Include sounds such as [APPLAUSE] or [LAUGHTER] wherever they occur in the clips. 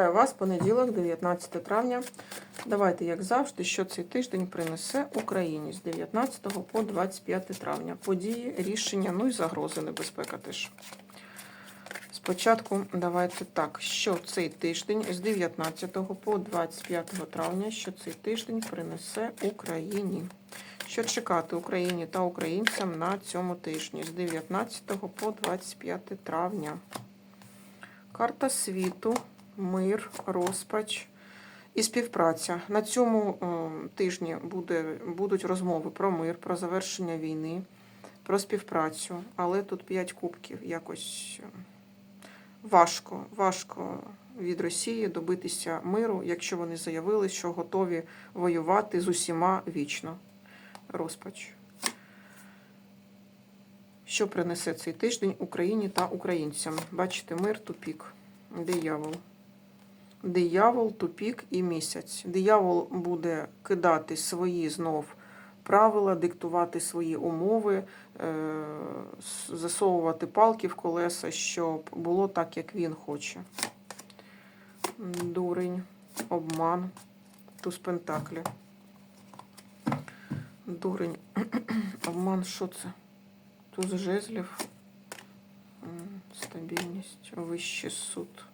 Вітаю вас, понеділок, 19 травня. Давайте, як завжди, що цей тиждень принесе Україні з 19 по 25 травня. Події, рішення, ну і загрози, небезпека теж. Спочатку давайте так, що цей тиждень з 19 по 25 травня, що цей тиждень принесе Україні. Що чекати Україні та українцям на цьому тижні з 19 по 25 травня. Карта світу, мир, розпач і співпраця. На цьому е, тижні буде, будуть розмови про мир, про завершення війни, про співпрацю. Але тут 5 кубків якось е, важко, важко від Росії добитися миру, якщо вони заявили, що готові воювати з усіма вічно. Розпач. Що принесе цей тиждень Україні та українцям? Бачите, мир, тупік, диявол. Диявол, тупік і місяць. Диявол буде кидати свої знов правила, диктувати свої умови, е, засовувати палки в колеса, щоб було так, як він хоче. Дурень, обман, туз пентаклі. Дурень, [CLEARS THROAT] обман, що це? Туз жезлів, стабільність, вищий суд.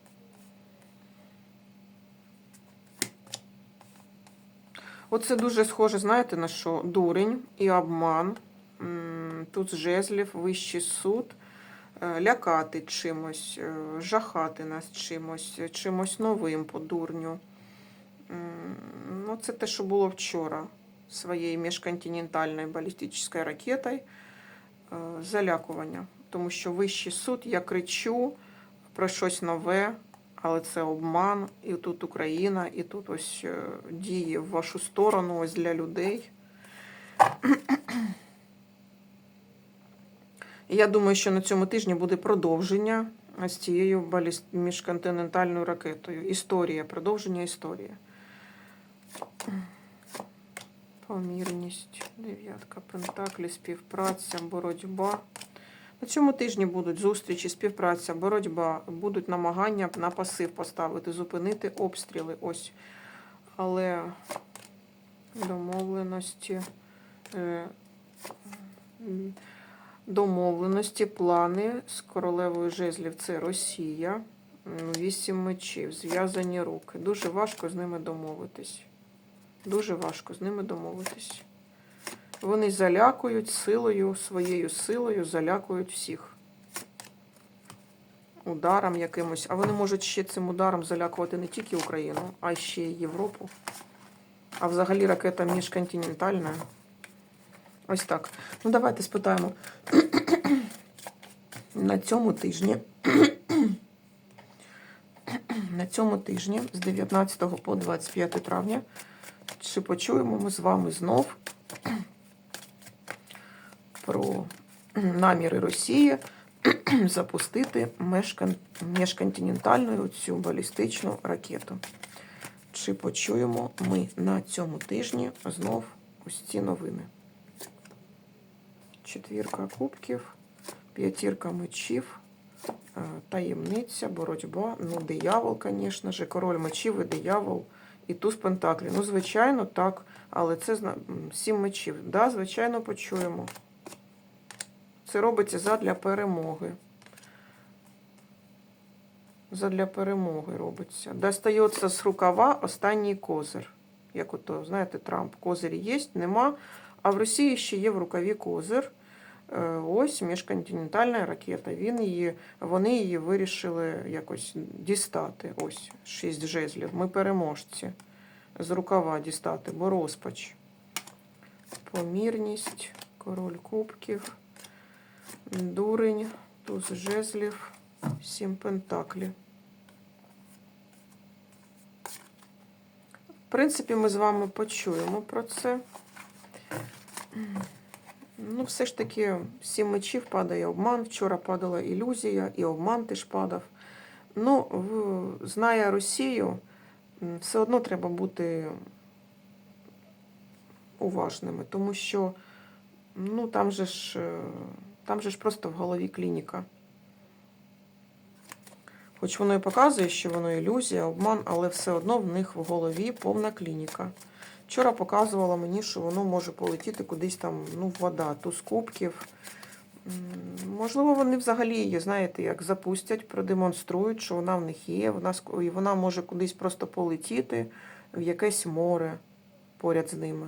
Оце дуже схоже, знаєте, на що? Дурень і обман. Тут жезлів, вищий суд, е, лякати чимось, е, жахати нас чимось, е, чимось новим по дурню. Ну, це те, що було вчора своєю міжконтинентальною балістичною ракетою. Залякування. Тому що вищий суд, я кричу про щось нове, але це обман, і тут Україна, і тут ось е, діє в вашу сторону, ось для людей. Я думаю, що на цьому тижні буде продовження з цією міжконтинентальною ракетою. Історія, продовження історії. Помірність, дев'ятка пентаклі, співпраця, боротьба. На цьому тижні будуть зустрічі, співпраця, боротьба, будуть намагання на пасив поставити, зупинити обстріли. Ось. Але домовленості, е, домовленості, плани з королевою жезлів це Росія. Вісім мечів, зв'язані руки. Дуже важко з ними домовитись. Дуже важко з ними домовитись. Вони залякують силою, своєю силою залякують всіх. Ударом якимось. А вони можуть ще цим ударом залякувати не тільки Україну, а ще й Європу. А взагалі ракета міжконтинентальна. Ось так. Ну, давайте спитаємо. На цьому тижні. На цьому тижні з 19 по 25 травня. Чи почуємо ми з вами знов про [CLEARS THROAT] наміри Росії [CLEARS THROAT] запустити міжконтинентальну цю балістичну ракету? Чи почуємо ми на цьому тижні знов ось ці новини? Четвірка кубків, п'ятірка мечів, е, таємниця, боротьба, ну, диявол, звісно ж, король мечів і диявол. І туз пентаклі. Ну, звичайно, так. Але це сім мечів. Да, звичайно, почуємо. Це робиться задля перемоги. Задля перемоги робиться. Достається з рукава останній козир. Як ото, знаєте, Трамп. Козир є, нема. А в Росії ще є в рукаві козир. Е, Ось міжконтинентальна ракета. Він її, вони її вирішили якось дістати. Ось шість жезлів. Ми переможці. З рукава дістати, бо розпач. Помірність, король кубків, дурень, туз жезлів, сім пентаклів. В принципі, ми з вами почуємо про це. Ну, все ж таки, сім мечів падає обман. Вчора падала ілюзія, і обман теж падав. Ну, знає Росію, все одно треба бути уважними, тому що ну, там же ж, е, там же ж просто в голові клініка. Хоч воно і показує, що воно ілюзія, обман, але все одно в них в голові повна клініка. Вчора показувала мені, що воно може полетіти кудись там, ну, вода, туз кубків. Можливо, вони взагалі її, знаєте, як запустять, продемонструють, що вона в них є, вона, і вона може кудись просто полетіти в якесь море поряд з ними.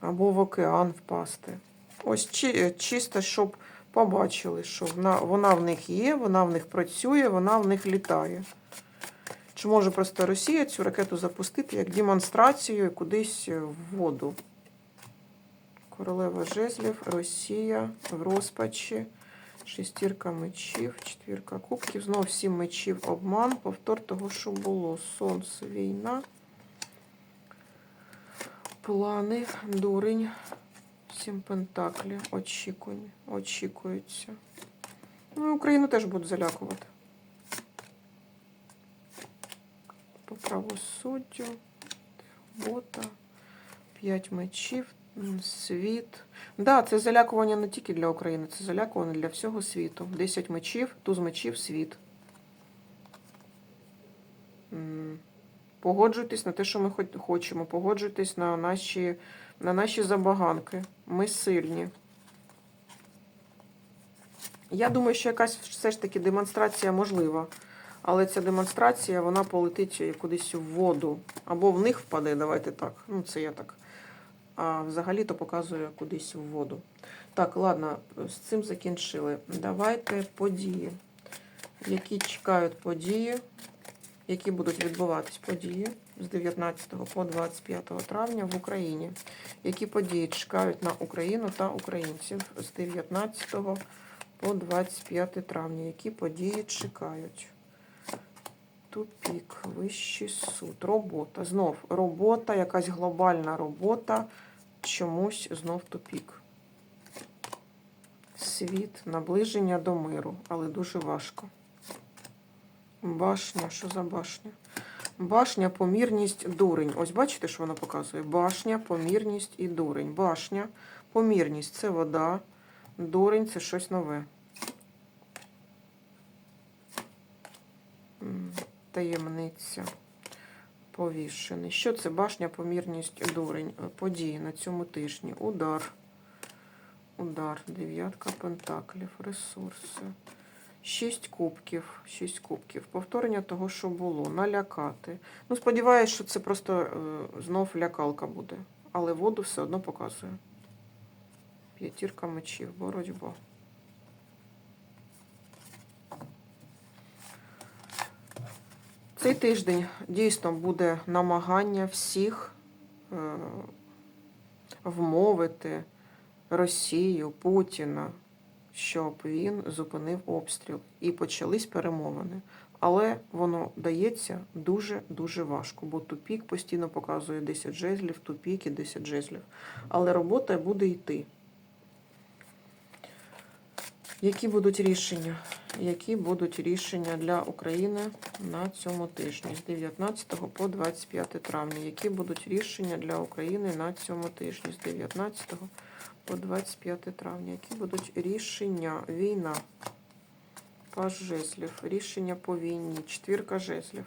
Або в океан впасти. Ось чи, чисто, щоб побачили, що вона, вона в них є, вона в них працює, вона в них літає. Чи може просто Росія цю ракету запустити як демонстрацію кудись в воду? Королева жезлів, Росія в розпачі, шестірка мечів, четвірка кубків, знов сім мечів обман, повтор того, що було. Сонце, війна, плани, дурень, сім пентаклів, очікування, очікуються. Ну, Україну теж будуть залякувати. По правосуддю, робота, п'ять мечів, світ. Да, це залякування не тільки для України, це залякування для всього світу. Десять мечів, туз мечів, світ. Погоджуйтесь на те, що ми хочемо. Погоджуйтесь на наші, на наші забаганки. Ми сильні. Я думаю, що якась все ж таки демонстрація можлива. Але ця демонстрація, вона полетить кудись в воду. Або в них впаде, давайте так. Ну, це я так. А взагалі-то показує кудись в воду. Так, ладно, з цим закінчили. Давайте події. Які чекають події, які будуть відбуватись події з 19 по 25 травня в Україні. Які події чекають на Україну та українців з 19 по 25 травня. Які події чекають? Тупік, вищий суд, робота. Знов робота, якась глобальна робота, чомусь знов тупік. Світ, наближення до миру, але дуже важко. Башня, що за башня? Башня, помірність, дурень. Ось бачите, що вона показує? Башня, помірність і дурень. Башня, помірність це вода, дурень це щось нове. Таємниця. Повішений. Що це башня, помірність, дурень? Е, Події на цьому тижні. Удар. Удар. Дев'ятка пентаклів. Ресурси. Шість кубків. Шість кубків. Повторення того, що було. Налякати. Ну, сподіваюся, що це просто е, знов лякалка буде. Але воду все одно показує. П'ятірка мечів. Боротьба. Цей тиждень дійсно буде намагання всіх е, вмовити Росію, Путіна, щоб він зупинив обстріл. І почались перемовини. Але воно дається дуже-дуже важко, бо тупік постійно показує 10 жезлів, тупік і 10 жезлів. Але робота буде йти. Які будуть рішення? Які будуть рішення для України на цьому тижні з 19 по 25 травня? Які будуть рішення для України на цьому тижні з 19 по 25 травня? Які будуть рішення? Війна, паж жезлів, рішення по війні, четвірка жезлів,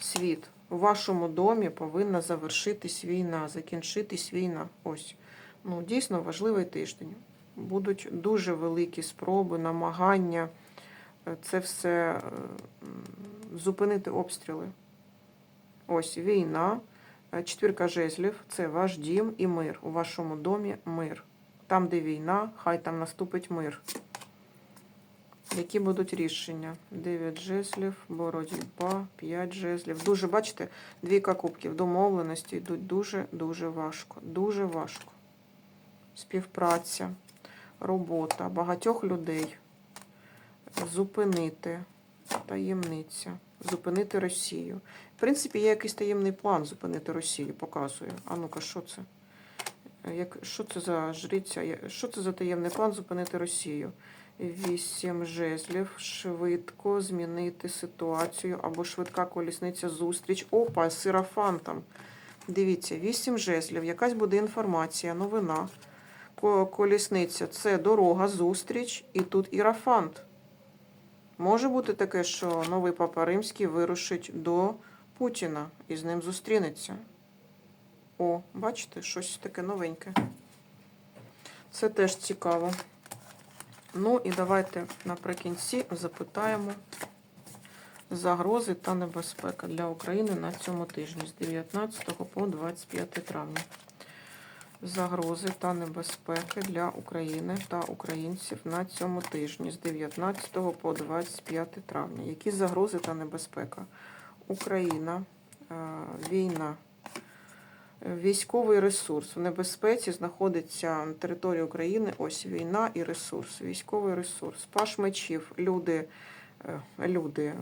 світ. У вашому домі повинна завершитись війна, закінчитись війна. Ось. Ну, дійсно важливий тиждень будуть дуже великі спроби, намагання е, це все е, зупинити обстріли. Ось війна, четвірка жезлів це ваш дім і мир. У вашому домі мир. Там, де війна, хай там наступить мир. Які будуть рішення? 9 жезлів, боротьба, 5 жезлів. Дуже, бачите, двійка кубків. Домовленості йдуть дуже-дуже важко. Дуже важко. Співпраця робота багатьох людей зупинити таємниця, зупинити Росію. В принципі, є якийсь таємний план зупинити Росію, показує. А ну-ка, що це? Як, що це за жриця? Що це за таємний план зупинити Росію? Вісім жезлів, швидко змінити ситуацію або швидка колісниця зустріч. Опа, сирафан там. Дивіться, вісім жезлів, якась буде інформація, новина. Колісниця це дорога, зустріч, і тут ірафант. Може бути таке, що новий папа римський вирушить до Путіна і з ним зустрінеться. О, бачите, щось таке новеньке. Це теж цікаво. Ну і давайте наприкінці запитаємо загрози та небезпека для України на цьому тижні з 19 по 25 травня. Загрози та небезпеки для України та українців на цьому тижні з 19 по 25 травня. Які загрози та небезпека? Україна, е, війна, військовий ресурс. В небезпеці знаходиться на території України ось війна і ресурс. Військовий ресурс. Паш мечів, люди, е, люди.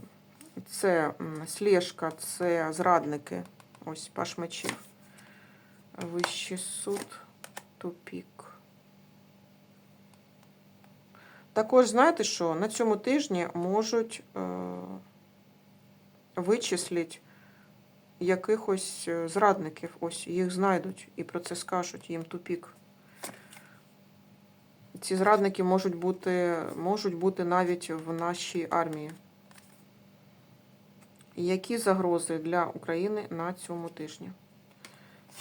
Це м, слежка, це зрадники. Ось паш мечів. Вищий суд, тупік. Також знаєте що? На цьому тижні можуть е, вичислити якихось е, зрадників. Ось їх знайдуть і про це скажуть, їм тупік. Ці зрадники можуть бути, можуть бути навіть в нашій армії. Які загрози для України на цьому тижні?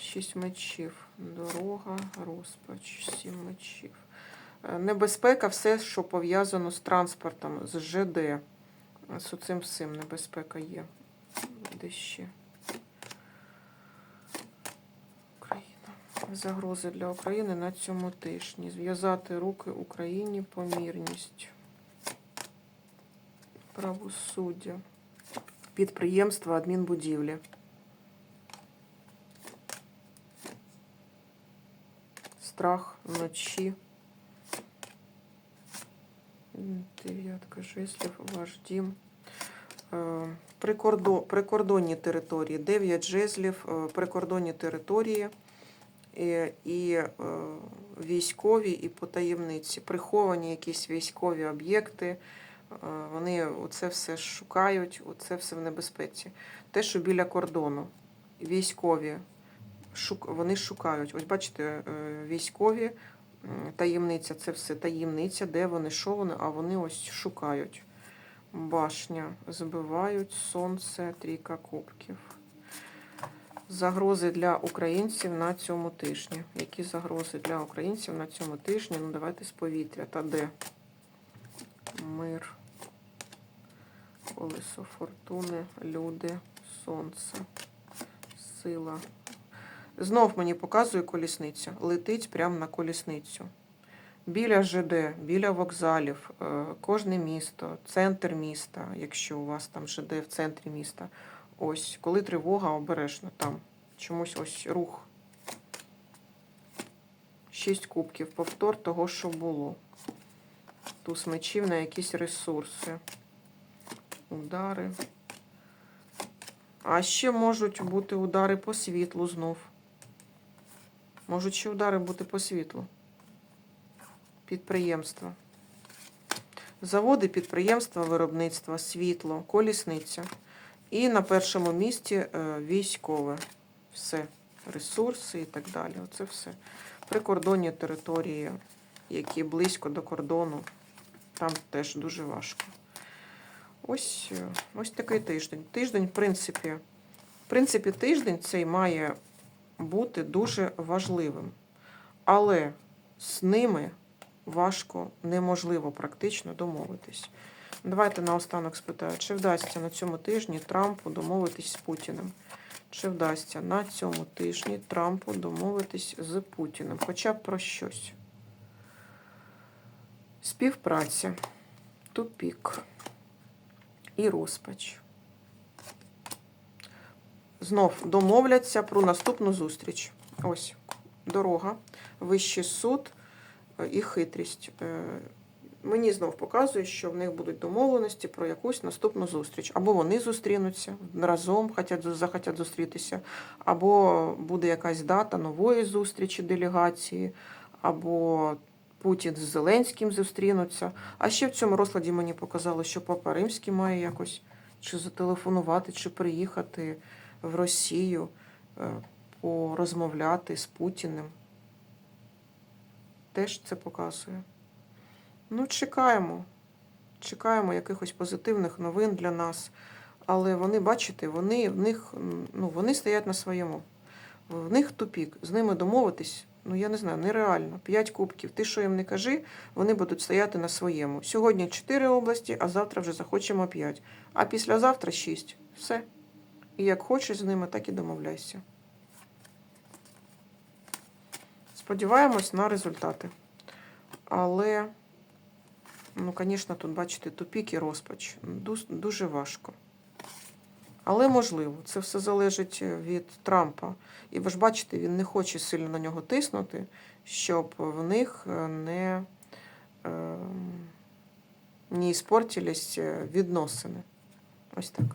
Шість мечів. Дорога, розпач, сім мечів. Е, Небезпека все, що пов'язано з транспортом, з ЖД. З цим всім небезпека є. Де ще? Україна. Загрози для України на цьому тижні. Зв'язати руки Україні, помірність. Правосуддя. Підприємства, адмінбудівлі. Страх вночі. Дев'ятка жезлів, ваш дім. Е, прикордонні території. Дев'ять жезлів, е, прикордонні території і, і е, військові, і потаємниці. Приховані якісь військові об'єкти. Е, Вони оце все шукають, оце все в небезпеці. Те, що біля кордону, військові, вони шукають. Ось бачите, е, військові, таємниця, це все таємниця, де вони, що вони, а вони ось шукають. Башня збивають, сонце, трійка кубків. Загрози для українців на цьому тижні. Які загрози для українців на цьому тижні? Ну, давайте з повітря. Та де? Мир, колесо фортуни, люди, сонце, сила. Знов мені показує колісниця. Летить прямо на колісницю. Біля ЖД, біля вокзалів, е, кожне місто, центр міста, якщо у вас там ЖД в центрі міста. Ось, коли тривога, обережно там. Чомусь ось рух. Шість кубків. Повтор того, що було. Туз мечів на якісь ресурси. Удари. А ще можуть бути удари по світлу знов. Можуть ще удари бути по світлу. Підприємства. Заводи, підприємства, виробництва, світло, колісниця. І на першому місці е, військове. Все. Ресурси і так далі. Оце все. Прикордонні території, які близько до кордону. Там теж дуже важко. Ось, е, ось такий тиждень. Тиждень, в принципі, в принципі, тиждень цей має бути дуже важливим. Але з ними важко, неможливо практично домовитись. Давайте наостанок спитаю, чи вдасться на цьому тижні Трампу домовитись з Путіним? Чи вдасться на цьому тижні Трампу домовитись з Путіним? Хоча б про щось. Співпраця, тупік і розпач. Знов домовляться про наступну зустріч. Ось дорога, вищий суд е, і хитрість. Е, Мені знов показує, що в них будуть домовленості про якусь наступну зустріч. Або вони зустрінуться разом, хотять, захотять зустрітися, або буде якась дата нової зустрічі делегації, або Путін з Зеленським зустрінуться. А ще в цьому розкладі мені показало, що Папа Римський має якось чи зателефонувати, чи приїхати в Росію, е, порозмовляти з Путіним. Теж це показує. Ну, чекаємо. чекаємо якихось позитивних новин для нас. Але вони, бачите, вони в них ну, вони стоять на своєму. В них тупік. З ними домовитись, ну я не знаю, нереально. П'ять кубків. Ти що їм не кажи, вони будуть стояти на своєму. Сьогодні чотири області, а завтра вже захочемо п'ять. А післязавтра шість. Все. І як хочеш з ними, так і домовляйся. Сподіваємось на результати. Але, ну, звісно, тут, бачите, тупік і розпач. Дуже важко. Але можливо, це все залежить від Трампа. І ви ж бачите, він не хоче сильно на нього тиснути, щоб в них не, е, не іспортились відносини. Ось так.